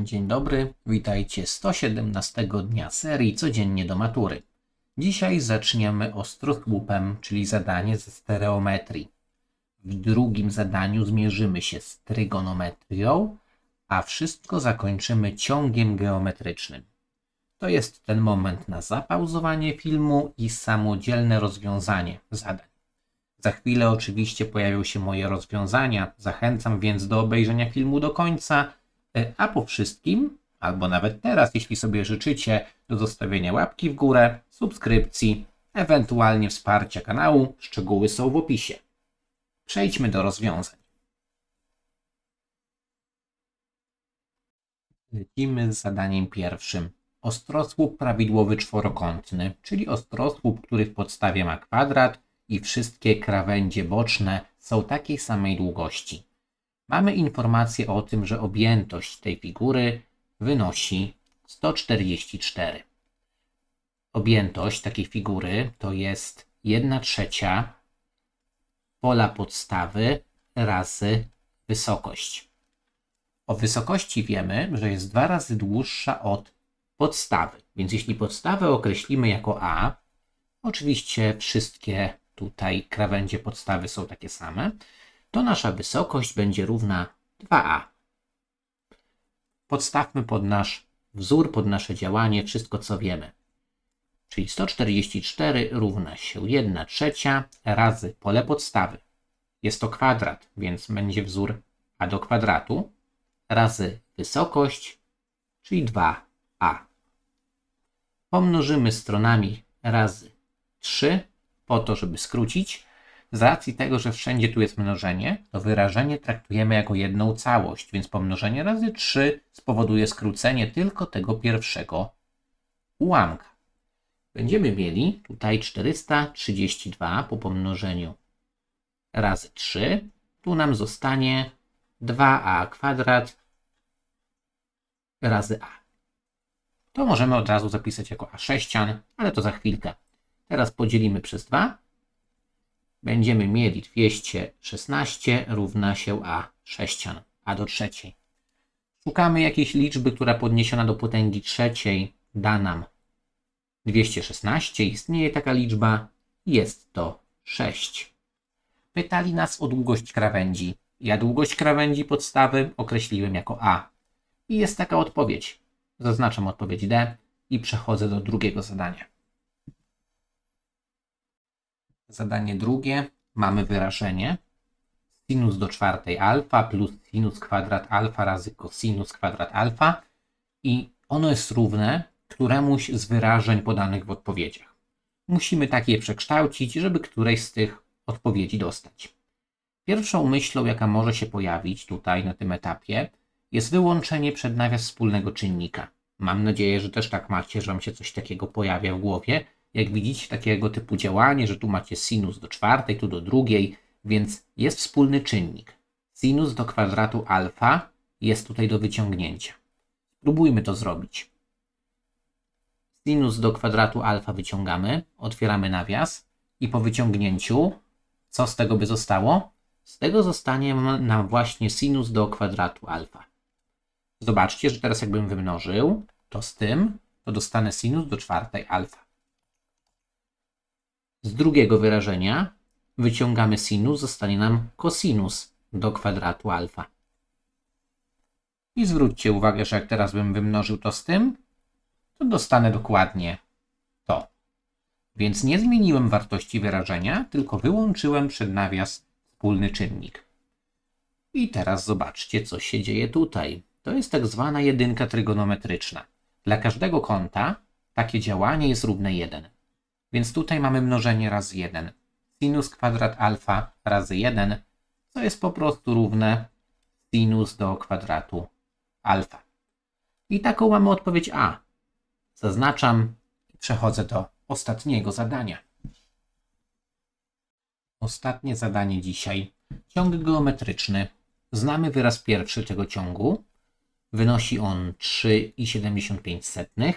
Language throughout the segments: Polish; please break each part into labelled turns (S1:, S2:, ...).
S1: Dzień dobry, witajcie 117 dnia serii Codziennie do matury. Dzisiaj zaczniemy ostrosłupem, czyli zadanie ze stereometrii. W drugim zadaniu zmierzymy się z trygonometrią, a wszystko zakończymy ciągiem geometrycznym. To jest ten moment na zapauzowanie filmu i samodzielne rozwiązanie zadań. Za chwilę oczywiście pojawią się moje rozwiązania, zachęcam więc do obejrzenia filmu do końca, a po wszystkim, albo nawet teraz, jeśli sobie życzycie, do zostawienia łapki w górę, subskrypcji, ewentualnie wsparcia kanału, szczegóły są w opisie. Przejdźmy do rozwiązań. Lecimy z zadaniem pierwszym. Ostrosłup prawidłowy czworokątny, czyli ostrosłup, który w podstawie ma kwadrat i wszystkie krawędzie boczne są takiej samej długości. Mamy informację o tym, że objętość tej figury wynosi 144. Objętość takiej figury to jest 1 trzecia pola podstawy razy wysokość. O wysokości wiemy, że jest dwa razy dłuższa od podstawy. Więc jeśli podstawę określimy jako A, oczywiście wszystkie tutaj krawędzie podstawy są takie same, to nasza wysokość będzie równa 2A. Podstawmy pod nasz wzór, pod nasze działanie wszystko, co wiemy. Czyli 144 równa się 1 trzecia razy pole podstawy. Jest to kwadrat, więc będzie wzór a do kwadratu razy wysokość, czyli 2a. Pomnożymy stronami razy 3 po to, żeby skrócić. Z racji tego, że wszędzie tu jest mnożenie, to wyrażenie traktujemy jako jedną całość, więc pomnożenie razy 3 spowoduje skrócenie tylko tego pierwszego ułamka. Będziemy mieli tutaj 432 po pomnożeniu razy 3. Tu nam zostanie 2a kwadrat razy a. To możemy od razu zapisać jako a sześcian, ale to za chwilkę. Teraz podzielimy przez 2. Będziemy mieli 216 równa się a sześcian, a do trzeciej. Szukamy jakiejś liczby, która podniesiona do potęgi trzeciej da nam 216. Istnieje taka liczba. Jest to 6. Pytali nas o długość krawędzi. Ja długość krawędzi podstawy określiłem jako A. I jest taka odpowiedź. Zaznaczam odpowiedź D i przechodzę do drugiego zadania. Zadanie drugie. Mamy wyrażenie sinus do czwartej alfa plus sinus kwadrat alfa razy cosinus kwadrat alfa i ono jest równe któremuś z wyrażeń podanych w odpowiedziach. Musimy takie przekształcić, żeby któreś z tych odpowiedzi dostać. Pierwszą myślą, jaka może się pojawić tutaj na tym etapie, jest wyłączenie przed nawias wspólnego czynnika. Mam nadzieję, że też tak macie, że Wam się coś takiego pojawia w głowie. Jak widzicie, takiego typu działanie, że tu macie sinus do czwartej, tu do drugiej, więc jest wspólny czynnik. Sinus do kwadratu alfa jest tutaj do wyciągnięcia. Spróbujmy to zrobić. Sinus do kwadratu alfa wyciągamy, otwieramy nawias i po wyciągnięciu, co z tego by zostało? Z tego zostanie nam właśnie sinus do kwadratu alfa. Zobaczcie, że teraz jakbym wymnożył to z tym, to dostanę sinus do czwartej alfa. Z drugiego wyrażenia wyciągamy sinus, zostanie nam cosinus do kwadratu alfa. I zwróćcie uwagę, że jak teraz bym wymnożył to z tym, to dostanę dokładnie to. Więc nie zmieniłem wartości wyrażenia, tylko wyłączyłem przed nawias wspólny czynnik. I teraz zobaczcie, co się dzieje tutaj. To jest tak zwana jedynka trygonometryczna. Dla każdego kąta takie działanie jest równe 1. Więc tutaj mamy mnożenie razy 1. Sinus kwadrat alfa razy 1, co jest po prostu równe sinus do kwadratu alfa. I taką mamy odpowiedź A. Zaznaczam i przechodzę do ostatniego zadania. Ostatnie zadanie dzisiaj. Ciąg geometryczny. Znamy wyraz pierwszy tego ciągu. Wynosi on 3,75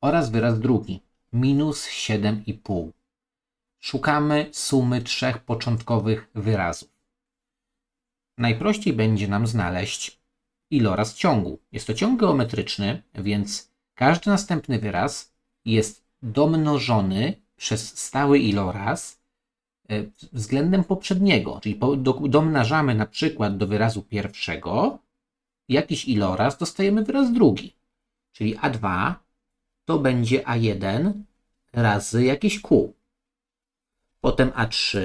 S1: oraz wyraz drugi minus 7,5. Szukamy sumy trzech początkowych wyrazów. Najprościej będzie nam znaleźć iloraz ciągu. Jest to ciąg geometryczny, więc każdy następny wyraz jest domnożony przez stały iloraz e, względem poprzedniego. Czyli domnażamy na przykład do wyrazu pierwszego jakiś iloraz, dostajemy wyraz drugi. Czyli A2 to będzie A1 razy jakieś Q. Potem A3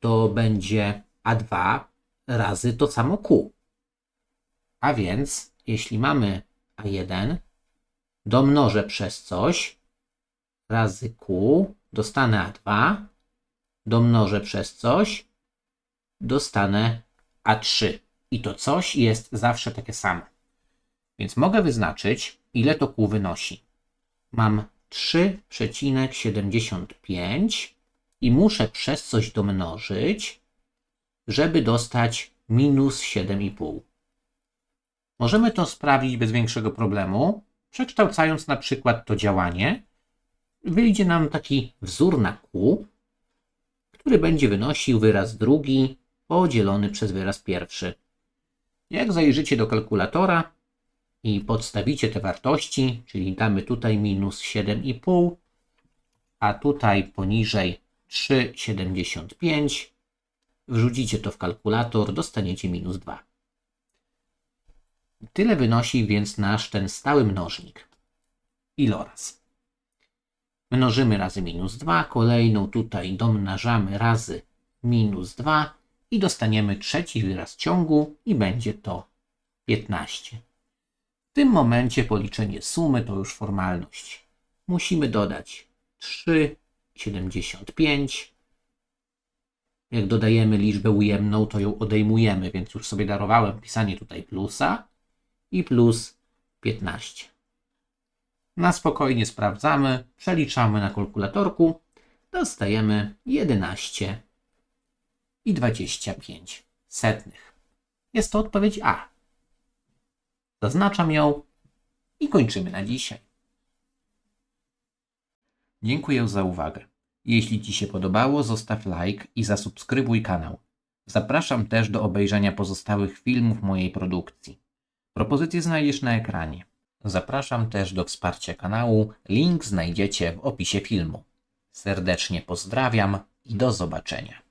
S1: to będzie A2 razy to samo Q. A więc, jeśli mamy A1, domnożę przez coś razy Q, dostanę A2, domnożę przez coś, dostanę A3. I to coś jest zawsze takie samo. Więc mogę wyznaczyć, ile to Q wynosi. Mam 3,75 i muszę przez coś domnożyć, żeby dostać minus 7,5. Możemy to sprawdzić bez większego problemu, przekształcając na przykład to działanie. Wyjdzie nam taki wzór na Q, który będzie wynosił wyraz drugi podzielony przez wyraz pierwszy. Jak zajrzycie do kalkulatora i podstawicie te wartości, czyli damy tutaj minus 7,5, a tutaj poniżej 3,75, wrzucicie to w kalkulator, dostaniecie minus 2. Tyle wynosi więc nasz ten stały mnożnik. Iloraz. Mnożymy razy minus 2, kolejną tutaj domnażamy razy minus 2 i dostaniemy trzeci wyraz ciągu i będzie to 15. Tym momencie policzenie sumy to już formalność. Musimy dodać 3,75. Jak dodajemy liczbę ujemną, to ją odejmujemy, więc już sobie darowałem pisanie tutaj plusa i plus 15. Na spokojnie sprawdzamy, przeliczamy na kalkulatorku, dostajemy 11 i 25 setnych. Jest to odpowiedź A. Zaznaczam ją i kończymy na dzisiaj. Dziękuję za uwagę. Jeśli Ci się podobało, zostaw like i zasubskrybuj kanał. Zapraszam też do obejrzenia pozostałych filmów mojej produkcji. Propozycje znajdziesz na ekranie. Zapraszam też do wsparcia kanału. Link znajdziecie w opisie filmu. Serdecznie pozdrawiam i do zobaczenia.